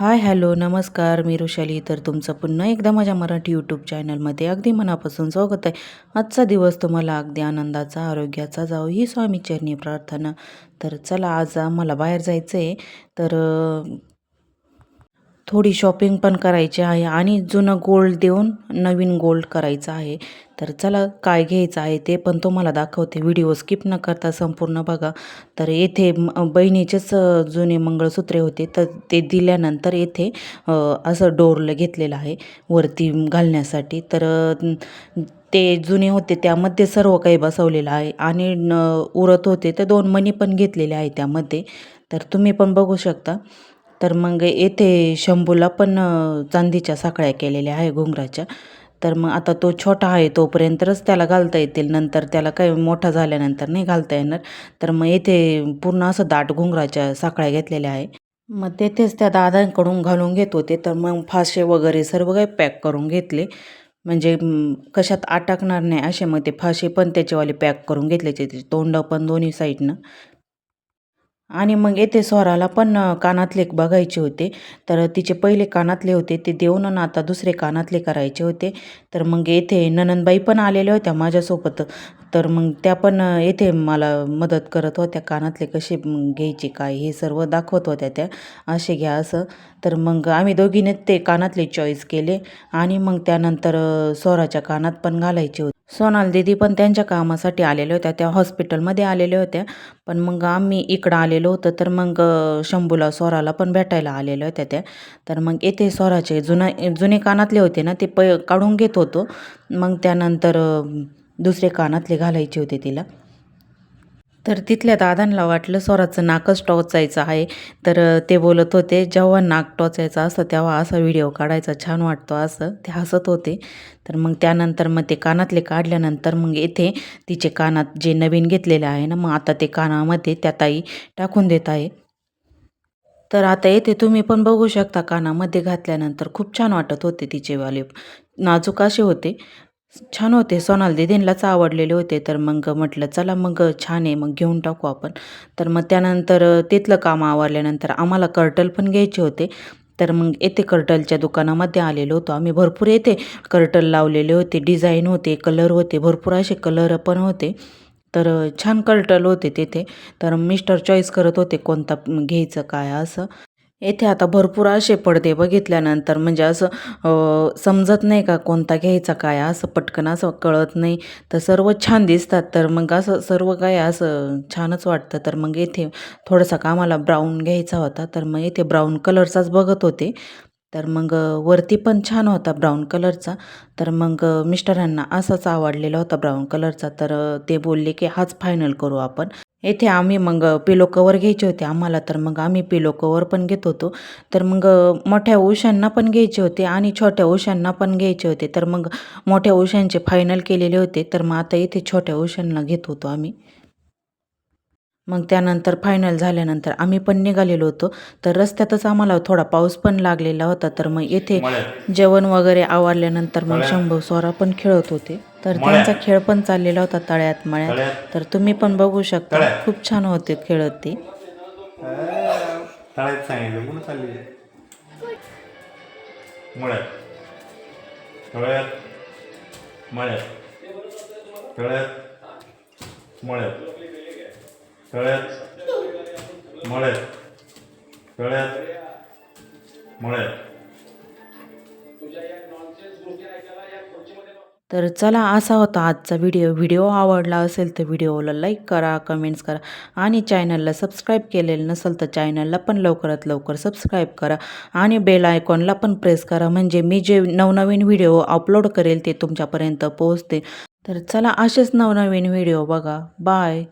Hi hello नमस्कार मी ऋषाली तर तुमचं पुन्हा एकदा माझ्या मराठी यूट्यूब चॅनलमध्ये अगदी मनापासून स्वागत आहे. आजचा दिवस तुम्हाला अगदी आनंदाचा आरोग्याचा जाऊ ही स्वामीचरणी प्रार्थना. तर चला आज आम्हाला बाहेर जायचं आहे तर थोडी शॉपिंग पण करायची आहे आणि जुनं गोल्ड देऊन नवीन गोल्ड करायचं आहे. तर चला काय घ्यायचं आहे ते पण तुम्हाला दाखवते. व्हिडिओ स्किप न करता संपूर्ण बघा. तर येथे बहिणीचेच जुने मंगळसूत्रे होते. तर ते दिल्यानंतर येथे असं डोरलं घेतलेलं आहे वरती घालण्यासाठी. तर ते जुने होते. त्यामध्ये सर्व काही बसवलेलं आहे. आणि न उरत होते. तर दोन मणी पण घेतलेले आहे त्यामध्ये. तर तुम्ही पण बघू शकता. तर मग येथे शंभूला पण चांदीच्या साखळ्या केलेल्या आहे घुंगराच्या. तर मग आता तो छोटा आहे तोपर्यंतच त्याला घालता येतील. नंतर त्याला काही मोठा झाल्यानंतर नाही घालता येणार. तर मग येथे पूर्ण असं दाट घुंगराच्या साखळ्या घेतलेल्या आहे. मग तेथेच त्या दादांकडून घालून घेत होते. तर मग फासे वगैरे सर्व काही पॅक करून घेतले. म्हणजे कशात अटकणार नाही असे मग ते फासे पण त्याचेवाले पॅक करून घेतले. त्याचे तोंड पण दोन्ही साईडनं. आणि मग येथे स्वराला पण कानातले बघायचे होते. तर तिचे पहिले कानातले होते ते देऊन आता दुसरे कानातले करायचे होते. तर मग येथे ननंदबाई पण आलेल्या होत्या माझ्यासोबत. तर मग त्या पण येथे मला मदत करत होत्या. कानातले कसे घ्यायचे काय हे सर्व दाखवत होत्या त्या. असे घ्या असं. तर मग आम्ही दोघीने ते कानातले चॉईस केले. आणि मग त्यानंतर स्वराच्या कानात पण घालायचे होते. सोनाल दीदी पण त्यांच्या कामासाठी आलेल्या होत्या त्या हॉस्पिटलमध्ये आलेल्या होत्या. पण मग आम्ही इकडं आलेलो होतं तर मग शंभूला स्वराला पण भेटायला आलेल्या होत्या त्या. तर मग येथे स्वराचे जुना जुने कानातले होते ना ते प काढून घेत होतो. मग त्यानंतर दुसरे कानातले घालायचे होते तिला. तर तिथल्या दादांना वाटलं स्वराचं नाकच टोचायचं आहे. तर ते बोलत होते जेव्हा नाक टोचायचं असतं तेव्हा असा व्हिडिओ काढायचा छान वाटतो असं. ते हसत होते. तर मग त्यानंतर मग ते कानातले काढल्यानंतर मग येथे तिचे कानात जे नवीन घेतलेले आहे ना मग आता ते कानामध्ये त्या ताई टाकून देत आहे. तर आता येथे तुम्ही पण बघू शकता कानामध्ये घातल्यानंतर खूप छान वाटत होते तिचे वाले नाजूक असे होते. छान होते. सोनाल दीदींलाच आवडलेले होते. तर मग म्हटलं चला मग छान आहे मग घेऊन टाकू आपण. तर मग त्यानंतर तिथलं काम आवरल्यानंतर आम्हाला कर्टल पण घ्यायचे होते. तर मग येथे कर्टलच्या दुकानामध्ये आलेलो होतो आम्ही. भरपूर येथे कर्टल लावलेले होते डिझाईन होते कलर होते भरपूर असे कलर पण होते. तर छान कर्टल होते तिथे. तर मिस्टर चॉईस करत होते कोणता घ्यायचं काय असं. येथे आता भरपूर असे पडदे बघितल्यानंतर म्हणजे असं समजत नाही का कोणता घ्यायचा काय असं पटकन असं कळत नाही. तर सर्व छान दिसतात. तर मग असं सर्व काय असं छानच वाटतं. तर मग येथे थोडासा कामाला ब्राऊन घ्यायचा होता. तर मग येथे ब्राऊन कलरचाच बघत होते. तर मग वरती पण छान होता ब्राऊन कलरचा तर मग मिस्टरांना असाच आवडलेला होता ब्राऊन कलरचा तर ते बोलले की हाच फायनल करू आपण. येथे आम्ही मग पिलो कवर घ्यायचे होते आम्हाला तर मग आम्ही पिलो कवर पण घेत होतो. तर मग मोठ्या उशांना पण घ्यायचे होते आणि छोट्या उशांना पण घ्यायचे होते. तर मग मोठ्या उशांचे फायनल केलेले होते. तर मग आता इथे छोट्या उशांना घेत होतो आम्ही. मग त्यानंतर फायनल झाल्यानंतर आम्ही पण निघालेलो होतो. तर रस्त्यातच आम्हाला थोडा पाऊस पण लागलेला होता. तर मग येथे जेवण वगैरे आवरल्यानंतर मग शंभू स्वरा पण खेळत होते. तर त्यांचा खेळ पण चाललेला होता तळ्यात मळ्यात. तर तुम्ही पण बघू शकता. खूप छान होते खेळत ते. तळ्यात सांगितलं कुठं चालली? मळ्यात. तळ्यात. मळ्यात. तळ्यात. मळ्यात. तळ्यात. मळ्यात. तळ्यात. मळ्यात. तर चला असा होता आजचा व्हिडिओ व्हिडिओ आवडला असेल तर व्हिडिओला लाईक करा कमेंट्स करा आणि चॅनलला सबस्क्राईब केलेलं नसेल तर चॅनलला पण लवकरात लवकर सबस्क्राईब करा आणि बेल आयकॉनला पण प्रेस करा. म्हणजे मी जे नवनवीन व्हिडिओ अपलोड करेल ते तुमच्यापर्यंत पोहोचते. तर चला असेच नवनवीन व्हिडिओ बघा. बाय